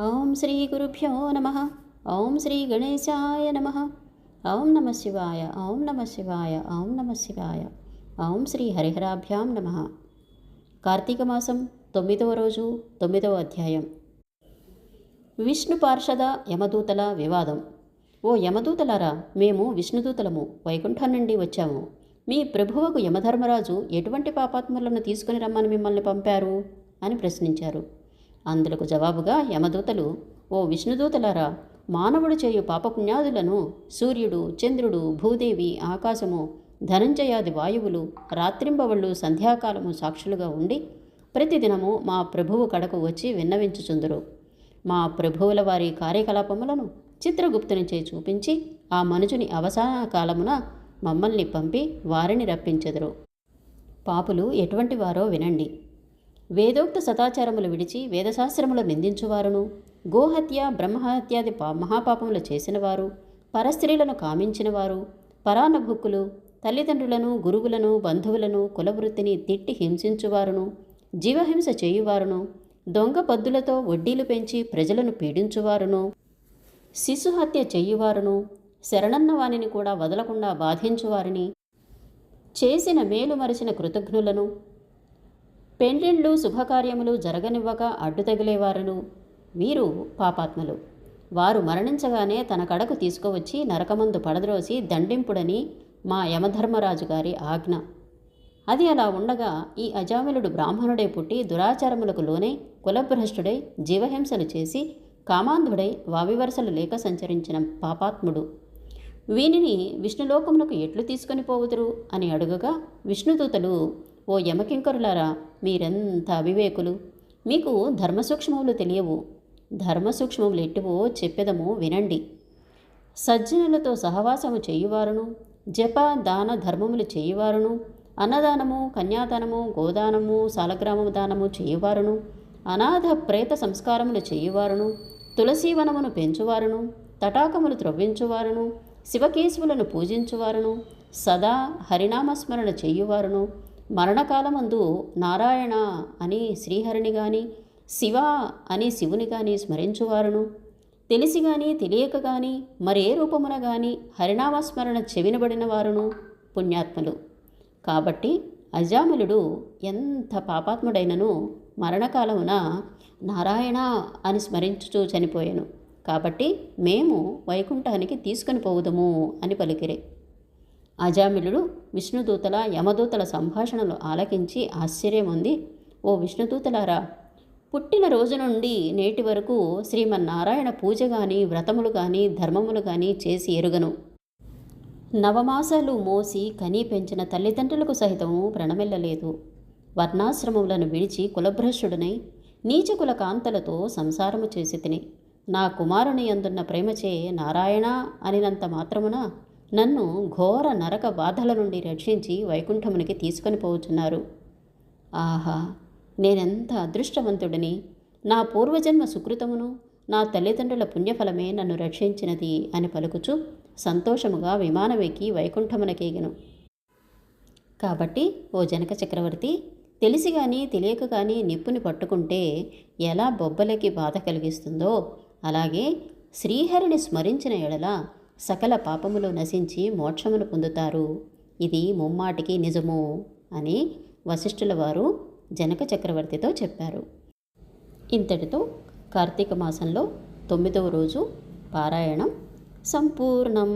ఓం శ్రీ గురుభ్యో నమ. ఓం శ్రీ గణేశాయ నమ. ఓం నమ శివాయ. ఓం నమ శివాయ. ఓం నమ శివాయ. ఓం శ్రీ హరిహరాభ్యాం నమ. కార్తీక మాసం తొమ్మిదవ రోజు తొమ్మిదవ అధ్యాయం. విష్ణు పార్షద యమదూతల వివాదం. ఓ యమదూతలారా మేము విష్ణుదూతలము వైకుంఠం నుండి వచ్చాము. మీ ప్రభువుకు యమధర్మరాజు ఎటువంటి పాపాత్ములను తీసుకుని రమ్మని మిమ్మల్ని పంపారు? అని ప్రశ్నించారు. అందులకు జవాబుగా యమదూతలు ఓ విష్ణుదూతలారా మానవుడు చేయు పాపపుణ్యాదులను సూర్యుడు చంద్రుడు భూదేవి ఆకాశము ధనంజయాది వాయువులు రాత్రింబవళ్ళు సంధ్యాకాలము సాక్షులుగా ఉండి ప్రతిదినము మా ప్రభువు కడకు వచ్చి విన్నవించుచుందురు. మా ప్రభువుల వారి కార్యకలాపములను చిత్రగుప్తునిచే చూపించి ఆ మనుజుని అవసాన కాలమున మమ్మల్ని పంపి వారిని రప్పించెదరు. పాపులు ఎటువంటి వారో వినండి. వేదోక్త సదాచారములు విడిచి వేదశాస్త్రములు నిందించువారును. గోహత్య బ్రహ్మహత్యాది పా మహాపాపములు చేసినవారు పరస్త్రీలను కామించినవారు పరానభుక్కులు తల్లిదండ్రులను గురువులను బంధువులను కులవృత్తిని తిట్టి హింసించువారును జీవహింస చేయువారును దొంగ పద్దులతో వడ్డీలు పెంచి ప్రజలను పీడించువారును శిశుహత్య చేయువారును శరణన్న వానిని కూడా వదలకుండా బాధించువారిని చేసిన మేలు మరిచిన కృతజ్ఞులను పెండ్లిళ్ళు శుభకార్యములు జరగనివ్వక అడ్డు తగిలేవారును. వీరు పాపాత్మలు. వారు మరణించగానే తన కడకు తీసుకువచ్చి నరకమందు పడద్రోసి దండింపుడని మా యమధర్మరాజు గారి ఆజ్ఞ. అది అలా ఉండగా ఈ అజామిలుడు బ్రాహ్మణుడై పుట్టి దురాచారములకు లోనై కులభ్రష్టుడై జీవహింసలు చేసి కామాంధుడై వావివరసలు లేక సంచరించిన పాపాత్ముడు. వీనిని విష్ణులోకములకు ఎట్లు తీసుకొని పోవుదురు అని అడుగగా విష్ణుదూతలు ఓ యమకింకరులారా మీరెంత అవివేకులు? మీకు ధర్మసూక్ష్మములు తెలియవు. ధర్మసూక్ష్మములు ఎట్టువో చెప్పెదము వినండి. సజ్జనులతో సహవాసము చేయువారును జప దాన ధర్మములు చేయువారును అన్నదానము కన్యాదానము గోదానము సాలగ్రామము దానము చేయువారును అనాథ ప్రేత సంస్కారములు చేయువారును తులసీవనమును పెంచువారును తటాకములు త్రవ్వించువారును శివకేశవులను పూజించువారును సదా హరినామస్మరణ చేయువారును మరణకాలమందు నారాయణ అని శ్రీహరిని గాని శివ అని శివుని గాని స్మరించువారును. తెలిసి గాని తెలియక గాని మరే రూపమున గాని హరినామస్మరణ చెవినబడిన వారును పుణ్యాత్మలు. కాబట్టి అజామిలుడు ఎంత పాపాత్ముడైనను మరణకాలమున నారాయణ అని స్మరించుచూ చనిపోయాను. కాబట్టి మేము వైకుంఠానికి తీసుకొని పోవుదము అని పలికిరే. అజామిలుడు విష్ణుదూతల యమదూతల సంభాషణలు ఆలకించి ఆశ్చర్యం ఉంది. ఓ విష్ణుదూతలారా పుట్టిన రోజు నుండి నేటి వరకు శ్రీమన్నారాయణ పూజ గాని వ్రతములు గాని ధర్మములు గాని చేసి ఎరుగను. నవమాసాలు మోసి కనీ పెంచిన తల్లిదండ్రులకు సహితము ప్రణమిల్లలేదు. వర్ణాశ్రమములను విడిచి కులభ్రష్టుడనై నీచకుల కాంతలతో సంసారము చేసి తిని నా కుమారుని అందున్న ప్రేమచే నారాయణ అనినంత మాత్రమున? నన్ను ఘోర నరక బాధల నుండి రక్షించి వైకుంఠమునికి తీసుకొని పోవుచున్నారు. ఆహా నేనెంత అదృష్టవంతుడిని? నా పూర్వజన్మ సుకృతమును నా తల్లిదండ్రుల పుణ్యఫలమే నన్ను రక్షించినది అని పలుకుచు సంతోషముగా విమానమెక్కి వైకుంఠమునకేగెను. కాబట్టి ఓ జనక చక్రవర్తి తెలిసి కానీ తెలియక కానీ నిప్పుని పట్టుకుంటే ఎలా బొబ్బలకి బాధ కలిగిస్తుందో అలాగే శ్రీహరిని స్మరించిన ఎడల సకల పాపములు నశించి మోక్షమును పొందుతారు. ఇది ముమ్మాటికి నిజము అని వశిష్ఠుల వారు జనక చక్రవర్తితో చెప్పారు. ఇంతటితో కార్తీక మాసంలో తొమ్మిదవ రోజు పారాయణం సంపూర్ణం.